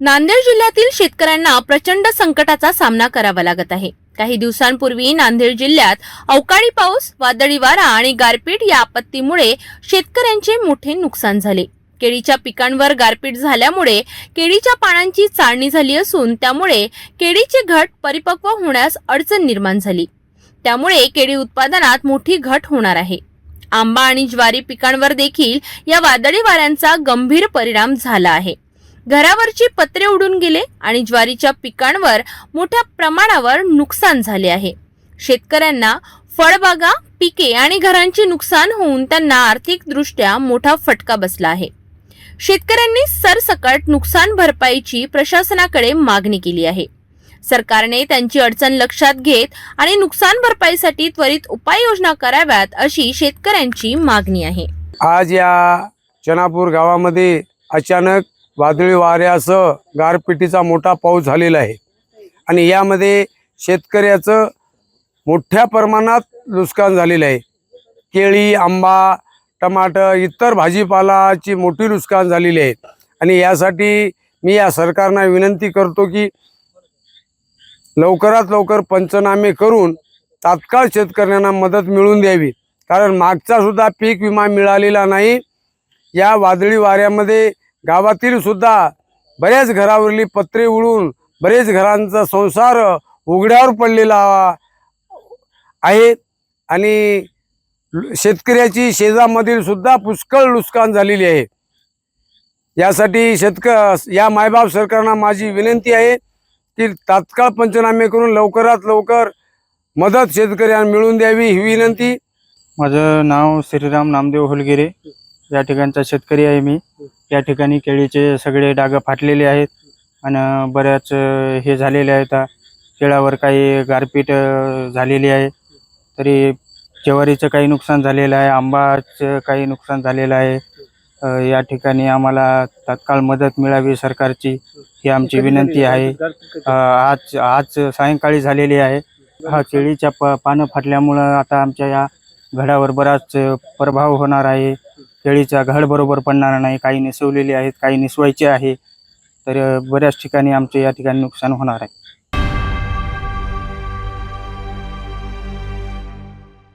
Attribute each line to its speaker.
Speaker 1: नांदेड जिल्ह्यातील शेतकऱ्यांना प्रचंड संकटाचा सामना करावा लागत आहे. काही दिवसांपूर्वी नांदेड जिल्ह्यात अवकाळी पाऊस वादळी वारा आणि गारपीट या आपत्तीमुळे शेतकऱ्यांचे मोठे नुकसान झाले. केळीच्या पिकांवर गारपीट झाल्यामुळे केळीच्या पानांची चाळणी झाली असून त्यामुळे केळीचे घट परिपक्व होण्यास अडचण निर्माण झाली. त्यामुळे केळी उत्पादनात मोठी घट होणार आहे. आंबा आणि ज्वारी पिकांवर देखील या वादळी वाऱ्यांचा गंभीर परिणाम झाला आहे. घरावरची पत्रे उडून गेले आणि ज्वारीच्या पिकांवर मोठ्या प्रमाणावर नुकसान झाले आहे. शेतकऱ्यांना फळबागा पिके आणि घरांचे नुकसान होऊन त्यांना आर्थिकदृष्ट्या मोठा फटका बसला आहे. शेतकऱ्यांनी सरसकट नुकसान भरपाईची प्रशासनाकडे मागणी केली आहे. सरकारने त्यांची अडचण लक्षात घेत आणि नुकसान भरपाईसाठी त्वरित उपाययोजना कराव्यात अशी शेतकऱ्यांची मागणी आहे.
Speaker 2: आज या चनापूर गावामध्ये अचानक वादळी वाऱ्यासह गारपिटीचा मोठा पाऊस झालेला आहे. आणि यामध्ये शेतकऱ्याचं मोठ्या प्रमाणात नुकसान झालेलं आहे. केळी आंबा टमाटर इतर भाजीपालाची मोठी नुकसान झालेली आहे. आणि यासाठी मी या सरकारना विनंती करतो की लवकरात लवकर पंचनामे करून तात्काळ शेतकऱ्यांना मदत मिळवून द्यावी. कारण मागचा सुद्धा पीक विमा मिळालेला नाही. या वादळी वाऱ्यामध्ये गावातील सुद्धा बऱ्याच घरावरली पत्रे उडून बरेच घरांचा संसार उघड्यावर पडलेला आहे. आणि शेतकऱ्याची शेजामधील सुद्धा पुष्कळ नुकसान झालेली आहे. यासाठी शेतक या मायबाप सरकारना माझी विनंती आहे की तात्काळ पंचनामे करून लवकरात लवकर मदत शेतकऱ्यांना मिळवून द्यावी ही विनंती.
Speaker 3: माझं नाव श्रीराम नामदेव होलगिरे. या ठिकाणचा शेतकरी आहे मी. या ठिकाणी केळीचे सगळे डाग फाटलेले आहेत आणि बऱ्याच हे झालेले आहेत. केळावर काही गारपीट झालेली आहे. तरी ज्वारीचं काही नुकसान झालेलं आहे. आंबाचं काही नुकसान झालेलं आहे. या ठिकाणी आम्हाला तात्काळ मदत मिळावी सरकारची ही आमची विनंती आहे. आज आज सायंकाळी झालेली आहे. हा केळीच्या प पानं फाटल्यामुळं आता आमच्या या घडावर बराच प्रभाव होणार आहे. केळीचा घड बरोबर पडणार नाही काही निसवलेली आहेत काही निसवायचे आहे तर बऱ्याच ठिकाणी आमचे या ठिकाणी नुकसान होणार आहे.